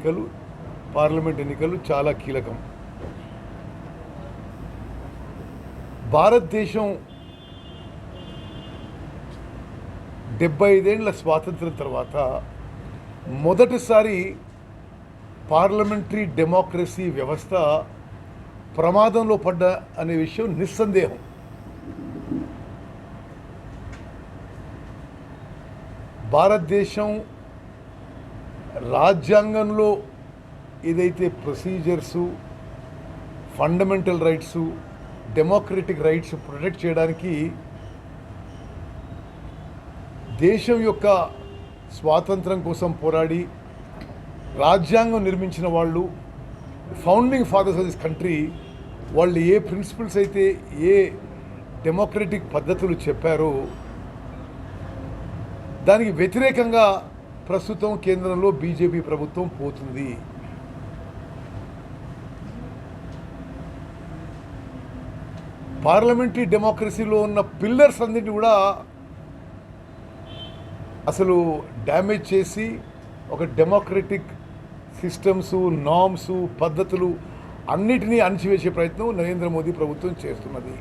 ఎన్నికలు పార్లమెంట్ ఎన్నికలు చాలా కీలకం. భారతదేశం డెబ్బై ఐదేళ్ళ స్వాతంత్రం తర్వాత మొదటిసారి పార్లమెంటరీ డెమోక్రసీ వ్యవస్థ ప్రమాదంలో పడ్డ అనే విషయం నిస్సందేహం. భారతదేశం రాజ్యాంగంలో ఏదైతే procedures fundamental rights democratic rights protect చేయడానికి దేశం యొక్క స్వాతంత్రం కోసం పోరాడి రాజ్యాంగం నిర్మించిన వాళ్ళు founding fathers of this country వాళ్ళు ఏ ప్రిన్సిపల్స్ అయితే ఏ డెమోక్రటిక్ పద్ధతులు చెప్పారో దానికి వ్యతిరేకంగా ప్రస్తుతం కేంద్రంలో బీజేపీ ప్రభుత్వం పోతుంది. పార్లమెంటరీ డెమోక్రసీలో ఉన్న పిల్లర్స్ అన్నింటినీ కూడా అసలు డ్యామేజ్ చేసి ఒక డెమోక్రటిక్ సిస్టమ్స్ నామ్స్ పద్ధతులు అన్నిటినీ అణిచివేసే ప్రయత్నం నరేంద్ర మోదీ ప్రభుత్వం చేస్తున్నది.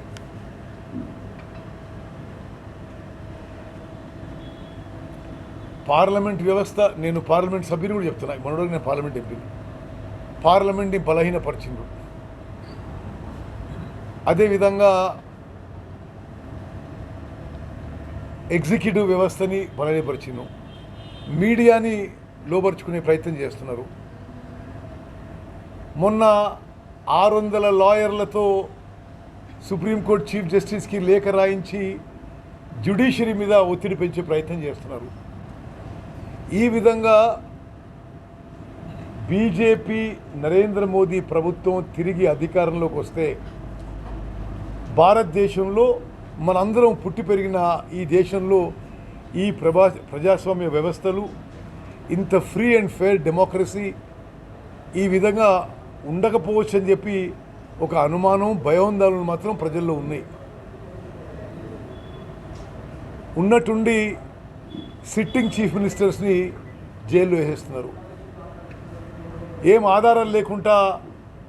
పార్లమెంట్ వ్యవస్థ నేను పార్లమెంట్ సభ్యుని కూడా చెప్తున్నా. మనోడు నేను పార్లమెంట్ ఎంపీని. పార్లమెంట్ని బలహీనపరిచిండ్రు. అదేవిధంగా ఎగ్జిక్యూటివ్ వ్యవస్థని బలహీనపరిచిండు మీడియాని లోపరుచుకునే ప్రయత్నం చేస్తున్నారు. మొన్న ఆరు వందల లాయర్లతో సుప్రీంకోర్టు చీఫ్ జస్టిస్కి లేఖ రాయించి జ్యుడిషియరీ మీద ఒత్తిడి పెంచే ప్రయత్నం చేస్తున్నారు. ఈ విధంగా బీజేపీ నరేంద్ర మోదీ ప్రభుత్వం తిరిగి అధికారంలోకి వస్తే భారతదేశంలో మనందరం పుట్టి పెరిగిన ఈ దేశంలో ఈ ప్రభా ప్రజాస్వామ్య వ్యవస్థలు ఇంత ఫ్రీ అండ్ ఫెయిర్ డెమోక్రసీ ఈ విధంగా ఉండకపోవచ్చు అని చెప్పి ఒక అనుమానం భయోందోళనలు మాత్రం ప్రజల్లో ఉన్నాయి. ఉన్నట్టుండి సిట్టింగ్ చీఫ్ మినిస్టర్స్ని జైల్లో వేసేస్తున్నారు. ఏం ఆధారం లేకుండా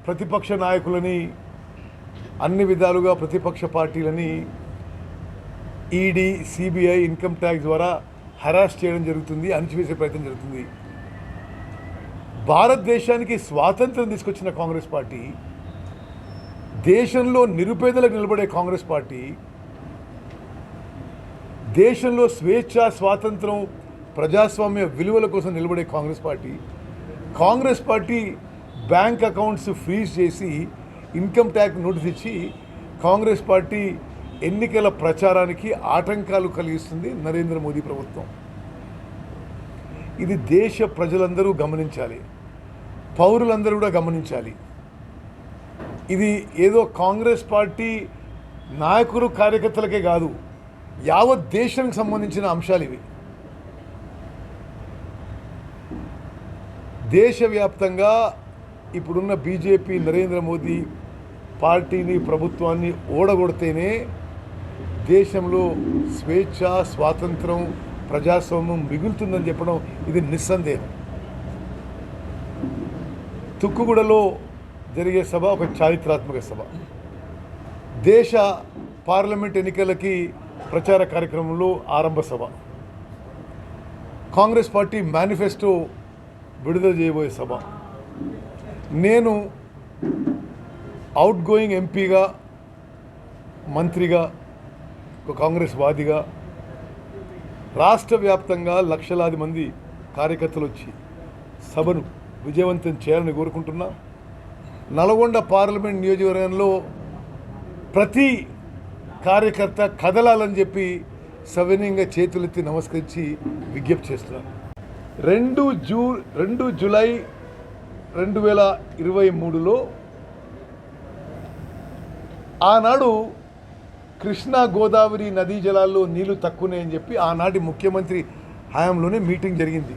ప్రతిపక్ష నాయకులని అన్ని విధాలుగా ప్రతిపక్ష పార్టీలని ఈడీ సిబిఐ ఇన్కమ్ ట్యాక్స్ ద్వారా హరాస్ చేయడం జరుగుతుంది అణిచివేసే ప్రయత్నం జరుగుతుంది. భారతదేశానికి స్వాతంత్రం తీసుకొచ్చిన కాంగ్రెస్ పార్టీ దేశంలో నిరుపేదలకు నిలబడే కాంగ్రెస్ పార్టీ దేశంలో స్వేచ్ఛ స్వాతంత్రం ప్రజాస్వామ్య విలువల కోసం నిలబడే Congress party. Congress party bank accounts freeze చేసి ఇన్కమ్ ట్యాక్స్ నోటీస్ ఇచ్చి కాంగ్రెస్ పార్టీ ఎన్నికల ప్రచారానికి ఆటంకాలు కలిగిస్తుంది నరేంద్ర మోదీ ప్రభుత్వం. ఇది దేశ ప్రజలందరూ గమనించాలి. పౌరులందరూ కూడా గమనించాలి. ఇది ఏదో కాంగ్రెస్ పార్టీ నాయకులు కార్యకర్తలకే కాదు యావత్ దేశానికి సంబంధించిన అంశాలు ఇవి. దేశవ్యాప్తంగా ఇప్పుడున్న బీజేపీ నరేంద్ర మోదీ పార్టీని ప్రభుత్వాన్ని ఓడగొడితేనే దేశంలో స్వేచ్ఛ స్వాతంత్రం ప్రజాస్వామ్యం మిగులుతుందని చెప్పడం ఇది నిస్సందేహం. తుక్కుగూడలో జరిగే సభ ఒక చారిత్రాత్మక సభ. దేశ పార్లమెంట్ ఎన్నికలకి ప్రచార కార్యక్రమంలో ఆరంభ సభ. కాంగ్రెస్ పార్టీ మేనిఫెస్టో విడుదల చేయబోయే సభ. నేను అవుట్ గోయింగ్ ఎంపీగా మంత్రిగా ఒక కాంగ్రెస్ వాదిగా రాష్ట్ర వ్యాప్తంగా లక్షలాది మంది కార్యకర్తలు వచ్చి సభను విజయవంతం చేయాలని కోరుకుంటున్నా. నల్గొండ పార్లమెంట్ నియోజకవర్గంలో ప్రతి కార్యకర్త కదలాలని చెప్పి సవినయంగా చేతులెత్తి నమస్కరించి విజ్ఞప్తి చేస్తున్నాను. రెండు జూ రెండు జూలై రెండు వేల ఇరవై మూడులో ఆనాడు కృష్ణా గోదావరి నదీ జలాల్లో నీళ్ళు తక్కువనే చెప్పి ఆనాటి ముఖ్యమంత్రి హయాంలోనే మీటింగ్ జరిగింది.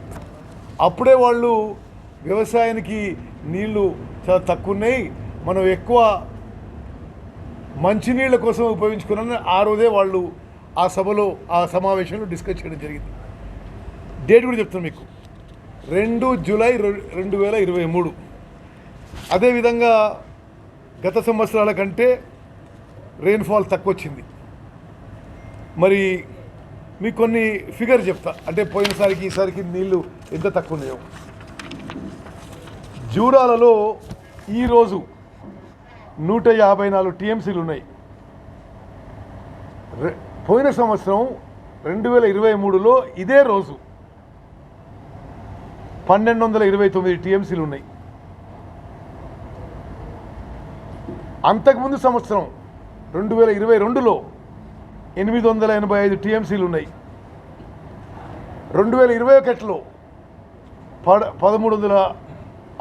అప్పుడే వాళ్ళు వ్యవసాయానికి నీళ్ళు చాలా తక్కువన్నాయి. మనం ఎక్కువ మంచినీళ్ళ కోసం ఉపయోగించుకున్నారని ఆ రోజే వాళ్ళు ఆ సభలో ఆ సమావేశంలో డిస్కస్ చేయడం జరిగింది. డేట్ కూడా చెప్తాను మీకు. రెండు జూలై రెండు వేల ఇరవై మూడు. అదేవిధంగా గత సంవత్సరాల కంటే రెయిన్ఫాల్ తక్కువ వచ్చింది మరి మీకు కొన్ని ఫిగర్ చెప్తా. అంటే పోయినసారికి ఈసారికి నీళ్ళు ఎంత తక్కువ ఉన్నాయో. జూరాలలో ఈరోజు నూట యాభై నాలుగు టీఎంసీలు ఉన్నాయి. పోయిన సంవత్సరం రెండు వేల ఇరవై మూడులో ఇదే రోజు పన్నెండు వందల ఇరవై తొమ్మిది టీఎంసీలు ఉన్నాయి. అంతకుముందు సంవత్సరం రెండు వేల ఇరవై రెండులో ఎనిమిది వందల ఎనభై ఐదు టీఎంసీలు ఉన్నాయి. రెండు వేల ఇరవై ఒకటిలో పద పదమూడు వందల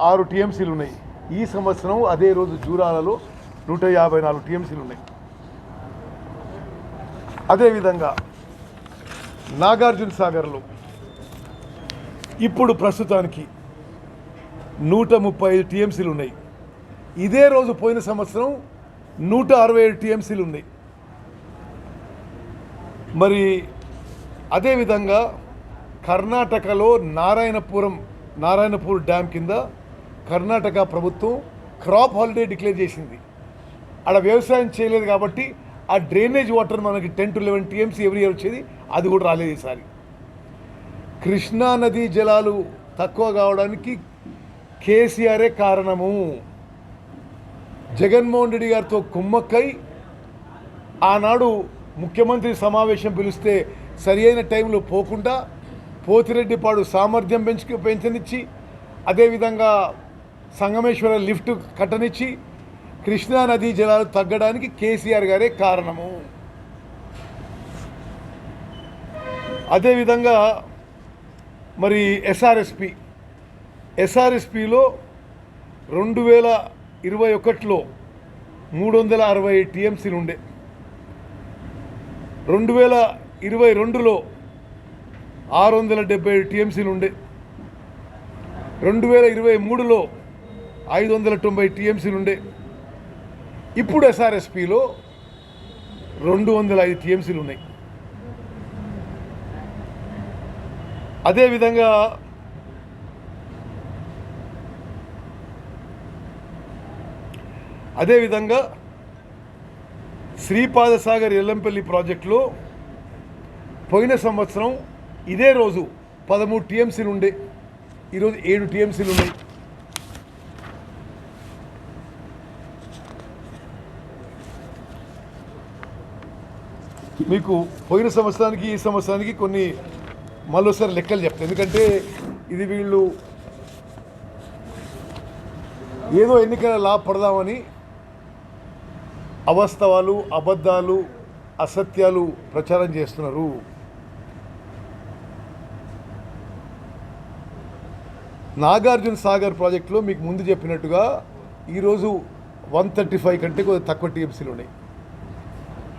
ఆరు టీఎంసీలు ఉన్నాయి. ఈ సంవత్సరం అదే రోజు జూరాలలో నూట యాభై నాలుగు టీఎంసీలు ఉన్నాయి. అదేవిధంగా నాగార్జున సాగర్లో ఇప్పుడు ప్రస్తుతానికి నూట ముప్పై ఐదు టీఎంసీలు ఉన్నాయి. ఇదే రోజు పోయిన సంవత్సరం నూట అరవై ఏడు టీఎంసీలు ఉన్నాయి. మరి అదేవిధంగా కర్ణాటకలో నారాయణపురం నారాయణపూర్ డ్యామ్ కింద కర్ణాటక ప్రభుత్వం క్రాప్ హాలిడే డిక్లేర్ చేసింది. ఆడ వ్యవసాయం చేయలేదు కాబట్టి ఆ డ్రైనేజ్ వాటర్ మనకి ten to eleven TMC every year వచ్చేది అది కూడా రాలేదు ఈసారి. కృష్ణా నదీ జలాలు తక్కువ కావడానికి కేసీఆరే కారణము. జగన్మోహన్ రెడ్డి గారితో కుమ్మక్కై ఆనాడు ముఖ్యమంత్రి సమావేశం పిలిస్తే సరియైన టైంలో పోకుండా పోతిరెడ్డిపాడు సామర్థ్యం పెంచు పెంచనిచ్చి అదేవిధంగా సంగమేశ్వర లిఫ్ట్ కట్టనిచ్చి కృష్ణా నదీ జలాలు తగ్గడానికి కేసీఆర్ గారే కారణము. అదేవిధంగా మరి ఎస్ఆర్ఎస్పి ఎస్ఆర్ఎస్పిలో రెండు వేల ఇరవై ఒకటిలో మూడు వందల అరవై టీఎంసీలు ఉండే. రెండు వేల ఇరవై రెండులో ఆరు వందల డెబ్బై టీఎంసీలు ఉండే. రెండు వేల ఇరవై మూడులో ఐదు వందల తొంభై టీఎంసీలు ఉండే ఇప్పుడు ఎస్ఆర్ఎస్పిలో రెండు వందల ఐదు టీఎంసీలు ఉన్నాయి అదేవిధంగా అదేవిధంగా శ్రీపాదసాగర్ ఎల్లంపల్లి ప్రాజెక్టులో పోయిన సంవత్సరం ఇదే రోజు పదమూడు టీఎంసీలు ఉండే ఈరోజు ఏడు టీఎంసీలు ఉన్నాయి మీకు పోయిన సంవత్సరానికి ఈ సంవత్సరానికి కొన్ని మళ్ళీసారి లెక్కలు చెప్తాను. ఎందుకంటే ఇది వీళ్ళు ఏదో ఎన్నికల లాభపడదామని అవాస్తవాలు అబద్ధాలు అసత్యాలు ప్రచారం చేస్తున్నారు. నాగార్జున సాగర్ ప్రాజెక్టులో మీకు ముందు చెప్పినట్టుగా ఈరోజు వన్ థర్టీ ఫైవ్ కంటే కొద్దిగా తక్కువ టీఎంసీలు ఉన్నాయి.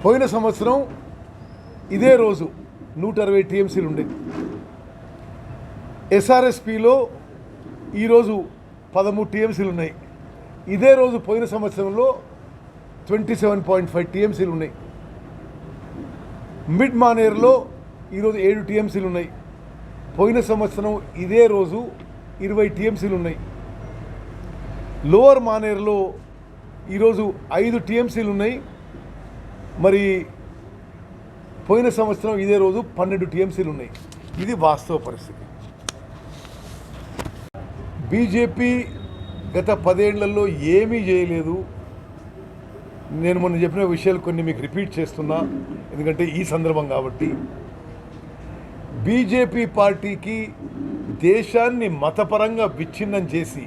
పోయిన సంవత్సరం ఇదే రోజు నూట అరవై టీఎంసీలు ఉండేది ఎస్ఆర్ఎస్పిలో ఈరోజు పదమూడు టీఎంసీలు ఉన్నాయి. ఇదే రోజు పోయిన సంవత్సరంలో ట్వంటీ సెవెన్ పాయింట్ ఫైవ్ టీఎంసీలు ఉన్నాయి. మిడ్ మానేర్లో ఈరోజు ఏడు టీఎంసీలు ఉన్నాయి. పోయిన సంవత్సరం ఇదే రోజు ఇరవై టీఎంసీలు ఉన్నాయి. లోవర్ మానేర్లో ఈరోజు ఐదు టీఎంసీలు ఉన్నాయి. మరి పోయిన సంవత్సరం ఇదే రోజు పన్నెండు టీఎంసీలు ఉన్నాయి. ఇది వాస్తవ పరిస్థితి. బీజేపీ గత పదేళ్ళలో ఏమీ చేయలేదు. నేను మొన్న చెప్పిన విషయాలు కొన్ని మీకు రిపీట్ చేస్తున్నా ఎందుకంటే ఈ సందర్భం కాబట్టి. బీజేపీ పార్టీకి దేశాన్ని మతపరంగా విచ్ఛిన్నం చేసి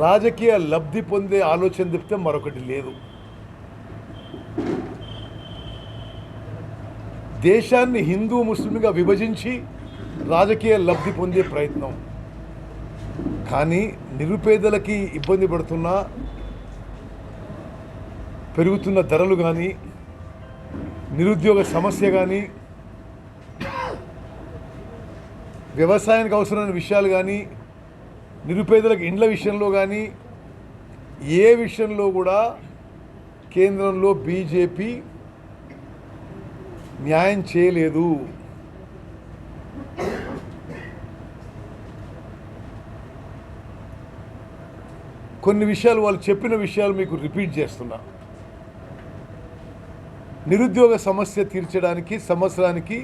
రాజకీయ లబ్ధి పొందే ఆలోచన తప్పితే మరొకటి లేదు. దేశాన్ని హిందూ ముస్లింగా విభజించి రాజకీయ లబ్ధి పొందే ప్రయత్నం. కానీ నిరుపేదలకి ఇబ్బంది పడుతున్న పెరుగుతున్న ధరలు కానీ నిరుద్యోగ సమస్య కానీ వ్యవసాయానికి అవసరమైన విషయాలు కానీ నిరుపేదలకు ఇండ్ల విషయంలో కానీ ఏ విషయంలో కూడా కేంద్రంలో బీజేపీ న్యాయం చేయలేదు. కొన్ని విషయాలు వాళ్ళు చెప్పిన విషయాలు మీకు రిపీట్ చేస్తున్నా. నిరుద్యోగ సమస్య తీర్చడానికి సంవత్సరానికి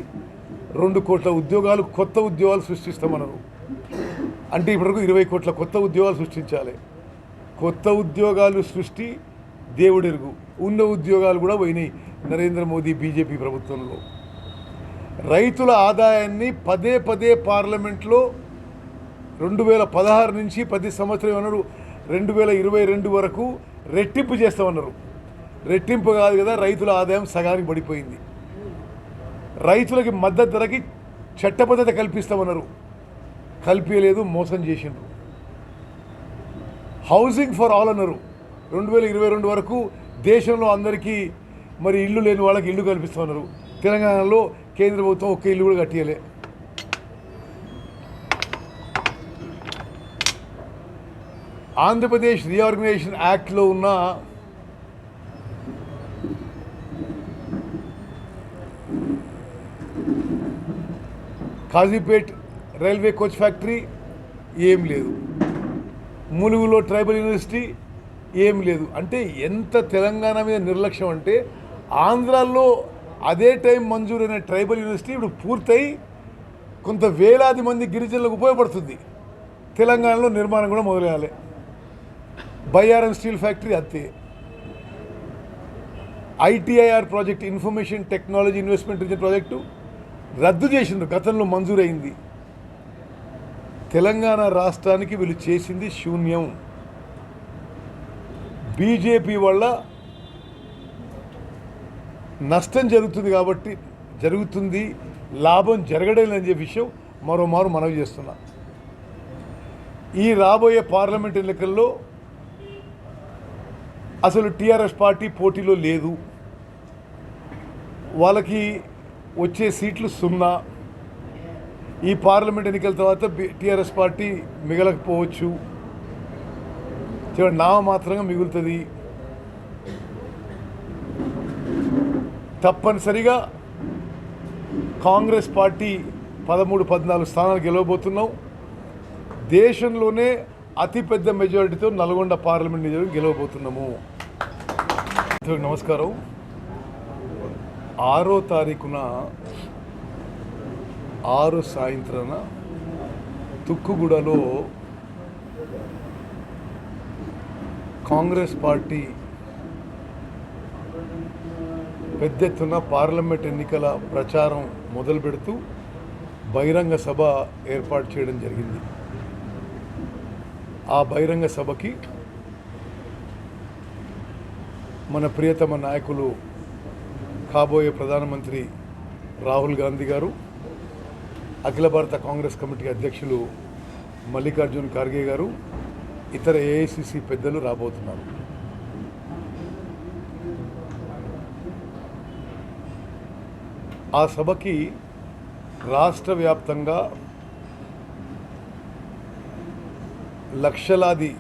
రెండు కోట్ల ఉద్యోగాలు కొత్త ఉద్యోగాలు సృష్టిస్తామన్నారు. అంటే ఇప్పటివరకు ఇరవై కోట్ల కొత్త ఉద్యోగాలు సృష్టించాలి. కొత్త ఉద్యోగాలు సృష్టి దేవుడెరుగు. ఉన్న ఉద్యోగాలు కూడా పోయినాయి నరేంద్ర మోదీ బీజేపీ ప్రభుత్వంలో. రైతుల ఆదాయాన్ని పదే పదే పార్లమెంట్లో రెండు వేల పదహారు నుంచి పది సంవత్సరం అన్నారు రెండు వేల ఇరవై రెండు వరకు రెట్టింపు చేస్తామన్నారు. రెట్టింపు కాదు కదా రైతుల ఆదాయం సగానికి పడిపోయింది. రైతులకి మద్దతు ధరకి చట్టబద్ధత కల్పిస్తామన్నారు. కల్పించలేదు మోసం చేసిండ్రు. హౌసింగ్ ఫర్ ఆల్ అన్నారు. రెండు వేల ఇరవై రెండు వరకు దేశంలో అందరికీ మరి ఇల్లు లేని వాళ్ళకి ఇల్లు కల్పిస్తున్నారు తెలంగాణలో కేంద్ర ప్రభుత్వం ఒక్క ఇల్లు కూడా కట్టియలే. ఆంధ్రప్రదేశ్ రీఆర్గనైజేషన్ యాక్ట్లో ఉన్న కాజీపేట్ రైల్వే కోచ్ ఫ్యాక్టరీ ఏం లేదు. ములుగులో ట్రైబల్ యూనివర్సిటీ ఏం లేదు. అంటే ఎంత తెలంగాణ మీద నిర్లక్ష్యం అంటే ఆంధ్రాలో అదే టైం మంజూరైన ట్రైబల్ యూనివర్సిటీ ఇప్పుడు పూర్తయి కొంత వేలాది మంది గిరిజనులకు ఉపయోగపడుతుంది. తెలంగాణలో నిర్మాణం కూడా మొదలయ్యాలి. బైఆర్ఎం స్టీల్ ఫ్యాక్టరీ అత్తే ITIR project information technology investment region project రద్దు చేసిండ్రు. గతంలో మంజూరైంది. తెలంగాణ రాష్ట్రానికి వీళ్ళు చేసింది శూన్యం. బీజేపీ వల్ల నష్టం జరుగుతుంది కాబట్టి జరుగుతుంది లాభం జరగడం లేని విషయం మరోమారు మనవి చేస్తున్నా. ఈ రాబోయే పార్లమెంట్ ఎన్నికల్లో అసలు టీఆర్ఎస్ పార్టీ పోటీలో లేదు. వాళ్ళకి వచ్చే సీట్లు సున్నా. ఈ పార్లమెంట్ ఎన్నికల తర్వాత టీఆర్ఎస్ పార్టీ మిగలకపోవచ్చు. చూడండి నామ మాత్రంగా మిగులుతుంది. తప్పనిసరిగా కాంగ్రెస్ పార్టీ పదమూడు పద్నాలుగు స్థానాలు గెలవబోతున్నాం. దేశంలోనే అతిపెద్ద మెజారిటీతో నల్గొండ పార్లమెంట్ నియోజకవర్గం గెలవబోతున్నాము. నమస్కారం. ఆరో తారీఖున ఆరు సాయంత్రాన తుక్కుగూడలో కాంగ్రెస్ పార్టీ పెద్ద ఎత్తున పార్లమెంట్ ఎన్నికల ప్రచారం మొదలు పెడుతూ బహిరంగ సభ ఏర్పాటు చేయడం జరిగింది. ఆ బహిరంగ సభకి మన ప్రియతమ నాయకులు కాబోయే ప్రధానమంత్రి రాహుల్ గాంధీ గారు అఖిల భారత కాంగ్రెస్ కమిటీ అధ్యక్షులు మల్లికార్జున్ ఖార్గే గారు ఇతర ఏఐసిసి పెద్దలు రాబోతున్నారు. ఆ సభకి రాష్ట్ర వ్యాప్తంగా లక్షలాది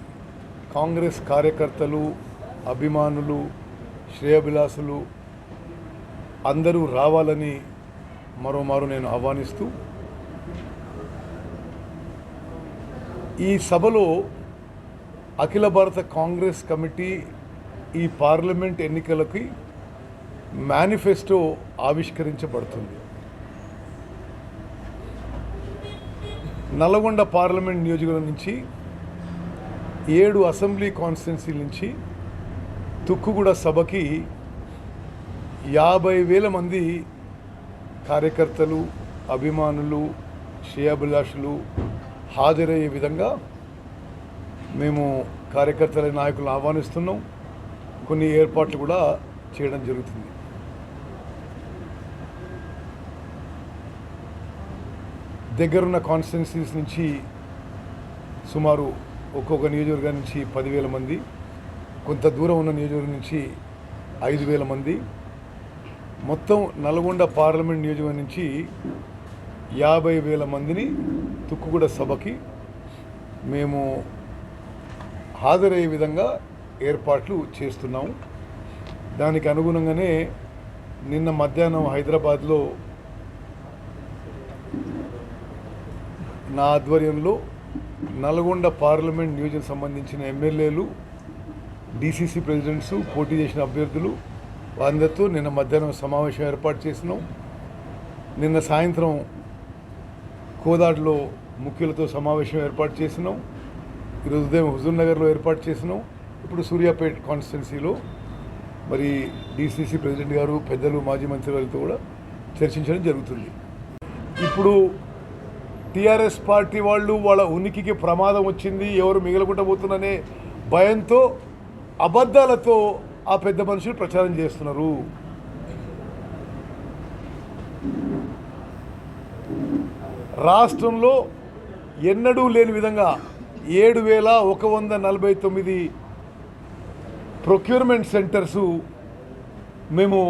కాంగ్రెస్ కార్యకర్తలు అభిమానులు శ్రేయభిలాసులు అందరూ రావాలని మరోమారు నేను ఆహ్వానిస్తూ ఈ సభలో అఖిల భారత కాంగ్రెస్ కమిటీ ఈ పార్లమెంట్ ఎన్నికలకి మేనిఫెస్టో ఆవిష్కరించబడుతుంది. నల్గొండ పార్లమెంట్ నియోజకవర్గం నుంచి ఏడు అసెంబ్లీ కాన్స్టిట్యున్సీ నుంచి తుక్కుగూడ సభకి యాభై వేల మంది కార్యకర్తలు అభిమానులు శ్రేయాభిలాషులు హాజరయ్యే విధంగా మేము కార్యకర్తల నాయకులను ఆహ్వానిస్తున్నాం. కొన్ని ఏర్పాట్లు కూడా చేయడం జరుగుతుంది. దగ్గరున్న కాన్స్టిట్యున్సీస్ నుంచి సుమారు ఒక్కొక్క నియోజకవర్గం నుంచి పదివేల మంది కొంత దూరం ఉన్న నియోజకవర్గం నుంచి ఐదు వేల మంది. మొత్తం నల్గొండ పార్లమెంట్ నియోజకవర్గం నుంచి యాభై వేల మందిని తుక్కుగూడ సభకి మేము హాజరయ్యే విధంగా ఏర్పాట్లు చేస్తున్నాము. దానికి అనుగుణంగానే నిన్న మధ్యాహ్నం హైదరాబాద్లో నా ఆధ్వర్యంలో నల్గొండ పార్లమెంట్ నియోజకం సంబంధించిన ఎమ్మెల్యేలు డీసీసీ ప్రెసిడెంట్స్ పోటీ చేసిన అభ్యర్థులు వారందరితో నిన్న మధ్యాహ్నం సమావేశం ఏర్పాటు చేసినాం. నిన్న సాయంత్రం కోదాడులో ముఖ్యులతో సమావేశం ఏర్పాటు చేసినాం. ఈరోజు ఉదయం హుజూర్ నగర్లో ఏర్పాటు చేసినాం. ఇప్పుడు సూర్యాపేట కాన్స్టిట్యున్సీలో మరి డీసీసీ ప్రెసిడెంట్ గారు పెద్దలు మాజీ మంత్రి వారితో కూడా చర్చించడం జరుగుతుంది. ఇప్పుడు టీఆర్ఎస్ పార్టీ వాళ్ళు వాళ్ళ ఉనికికి ప్రమాదం వచ్చింది ఎవరు మిగలకుండబోతున్నారనే భయంతో అబద్ధాలతో ఆ పెద్ద మనుషులు ప్రచారం చేస్తున్నారు. రాష్ట్రంలో ఎన్నడూ లేని విధంగా ఏడు వేల ఒక వంద నలభై తొమ్మిది ప్రొక్యూర్మెంట్ సెంటర్సు మేము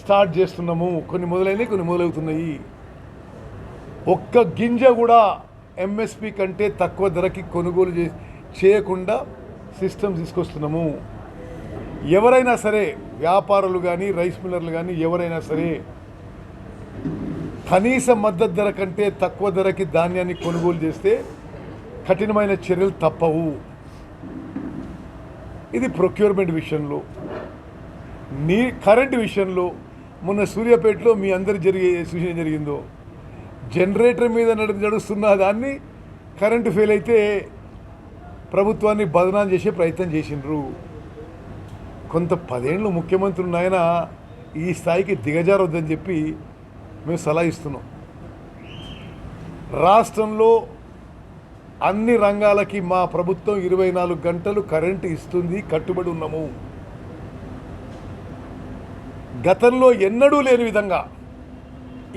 స్టార్ట్ చేస్తున్నాము. కొన్ని మొదలైనవి కొన్ని మొదలవుతున్నాయి. ఒక్క గింజ కూడా ఎంఎస్పి కంటే తక్కువ ధరకి కొనుగోలు చే చేయకుండా సిస్టమ్ తీసుకొస్తున్నాము. ఎవరైనా సరే వ్యాపారులు కానీ రైస్ మిల్లర్లు కానీ ఎవరైనా సరే కనీస మద్దతు ధర కంటే తక్కువ ధరకి ధాన్యాన్ని కొనుగోలు చేస్తే కఠినమైన చర్యలు తప్పవు. ఇది ప్రొక్యూర్మెంట్ విషయంలో. నీ కరెంట్ విషయంలో మొన్న సూర్యాపేటలో మీ అందరు జరిగే సూచన జరిగిందో జనరేటర్ మీద నడుస్తున్న దాన్ని కరెంటు ఫెయిల్ అయితే ప్రభుత్వాన్ని బదనాం చేసే ప్రయత్నం చేసిండ్రు. కొంత పదేళ్ళు ముఖ్యమంత్రులు నాయన ఈ స్థాయికి దిగజారొద్దని చెప్పి మేము సలహా ఇస్తున్నాం. రాష్ట్రంలో అన్ని రంగాలకి మా ప్రభుత్వం ఇరవై నాలుగు గంటలు కరెంటు ఇస్తుంది కట్టుబడి ఉన్నాము. గతంలో ఎన్నడూ లేని విధంగా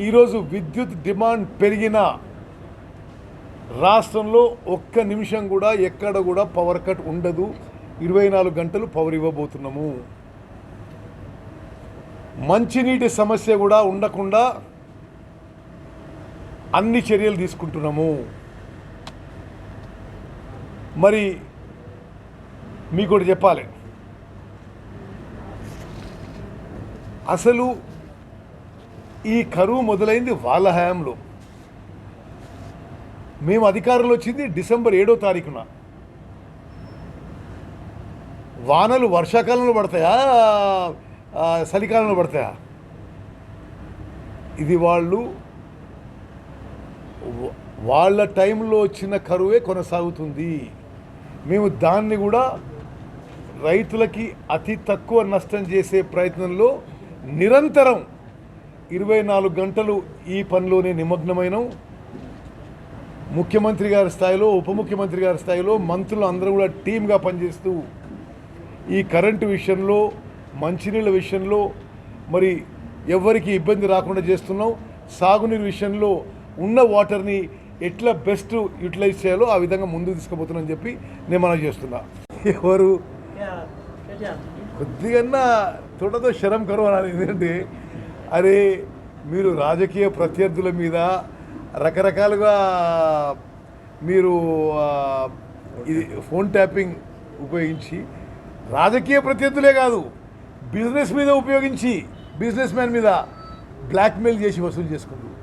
ఈరోజు విద్యుత్ డిమాండ్ పెరిగిన రాష్ట్రంలో ఒక్క నిమిషం కూడా ఎక్కడ కూడా పవర్ కట్ ఉండదు. ఇరవై నాలుగు గంటలు పవర్ ఇవ్వబోతున్నాము. మంచినీటి సమస్య కూడా ఉండకుండా అన్ని చర్యలు తీసుకుంటున్నాము. మరి మీకు ఒకటి చెప్పాలి. అసలు ఈ కరువు మొదలైంది వాళ్ళ హయాంలో. మేము అధికారంలో వచ్చింది డిసెంబర్ ఏడో తారీఖున. వానలు వర్షాకాలంలో పడతాయా? చలికాలంలో పడతాయా? ఇది వాళ్ళు వాళ్ళ టైంలో వచ్చిన కరువే కొనసాగుతుంది. మేము దాన్ని కూడా రైతులకి అతి తక్కువ నష్టం చేసే ప్రయత్నంలో నిరంతరం ఇరవై నాలుగు గంటలు ఈ పనిలోనే నిమగ్నమైనం. ముఖ్యమంత్రి గారి స్థాయిలో ఉప ముఖ్యమంత్రి గారి స్థాయిలో మంత్రులు అందరూ కూడా టీమ్గా పనిచేస్తూ ఈ కరెంటు విషయంలో మంచినీళ్ళ విషయంలో మరి ఎవరికి ఇబ్బంది రాకుండా చేస్తున్నాం. సాగునీరు విషయంలో ఉన్న వాటర్ని ఎట్లా బెస్ట్ యూటిలైజ్ చేయాలో ఆ విధంగా ముందుకు తీసుకుపోతున్నా అని చెప్పి నేను మనం చేస్తున్నా. ఎవరు? కొద్దిగన్నా తోటతో శరం కరువు అనాలి. ఎందుకంటే అరే మీరు రాజకీయ ప్రత్యర్థుల మీద రకరకాలుగా మీరు ఇది ఫోన్ ట్యాపింగ్ ఉపయోగించి రాజకీయ ప్రత్యర్థులే కాదు బిజినెస్ మీద ఉపయోగించి బిజినెస్ మ్యాన్ మీద బ్లాక్మెయిల్ చేసి వసూలు చేసుకుంటారు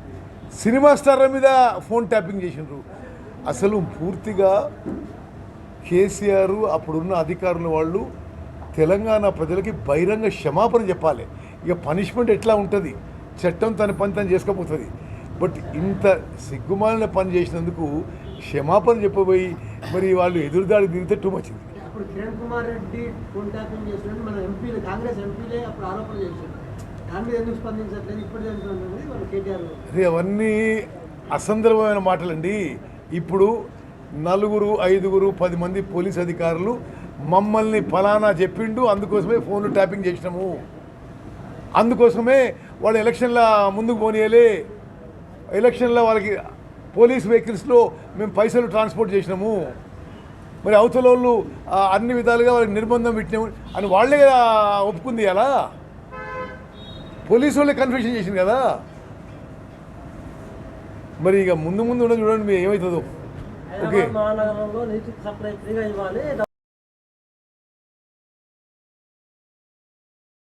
సినిమా స్టార్ల మీద ఫోన్ ట్యాపింగ్ చేసిండ్రు. అసలు పూర్తిగా కేసీఆర్ అప్పుడున్న అధికారుల వాళ్ళు తెలంగాణ ప్రజలకి బహిరంగ క్షమాపణ చెప్పాలి. ఇక పనిష్మెంట్ ఎట్లా ఉంటుంది? చట్టం తన పని తను చేసుకోపోతుంది బట్ ఇంత సిగ్గుమాలిన పని చేసినందుకు క్షమాపణ చెప్పబోయి మరి వాళ్ళు ఎదురుదాడి తిరిగితే టూ మచ్ ఇప్పుడు కిరణ్ కుమార్ రెడ్డి ఫోన్ ట్యాపింగ్ చేసిన మన ఎంపీలు కాంగ్రెస్ ఎంపీలే అప్పుడు ఆరోపణ చేశారు. అవన్నీ అసందర్భమైన మాటలండి. ఇప్పుడు నలుగురు ఐదుగురు పది మంది పోలీస్ అధికారులు మమ్మల్ని ఫలానా చెప్పిండు అందుకోసమే ఫోన్లు ట్యాపింగ్ చేసినాము. అందుకోసమే వాళ్ళు ఎలక్షన్ల ముందుకు పోనీయలే. ఎలక్షన్లో వాళ్ళకి పోలీస్ వెహికల్స్లో మేము పైసలు ట్రాన్స్పోర్ట్ చేసినాము. మరి అవతల వాళ్ళు అన్ని విధాలుగా వాళ్ళకి నిర్బంధం పెట్టినాము అని వాళ్ళే ఒప్పుకుంది అలా పోలీసు వాళ్ళే కన్ఫ్యూషన్ చేసింది కదా. మరి ఇక ముందు ముందు చూడండి ఏమవుతుందో ఓకే.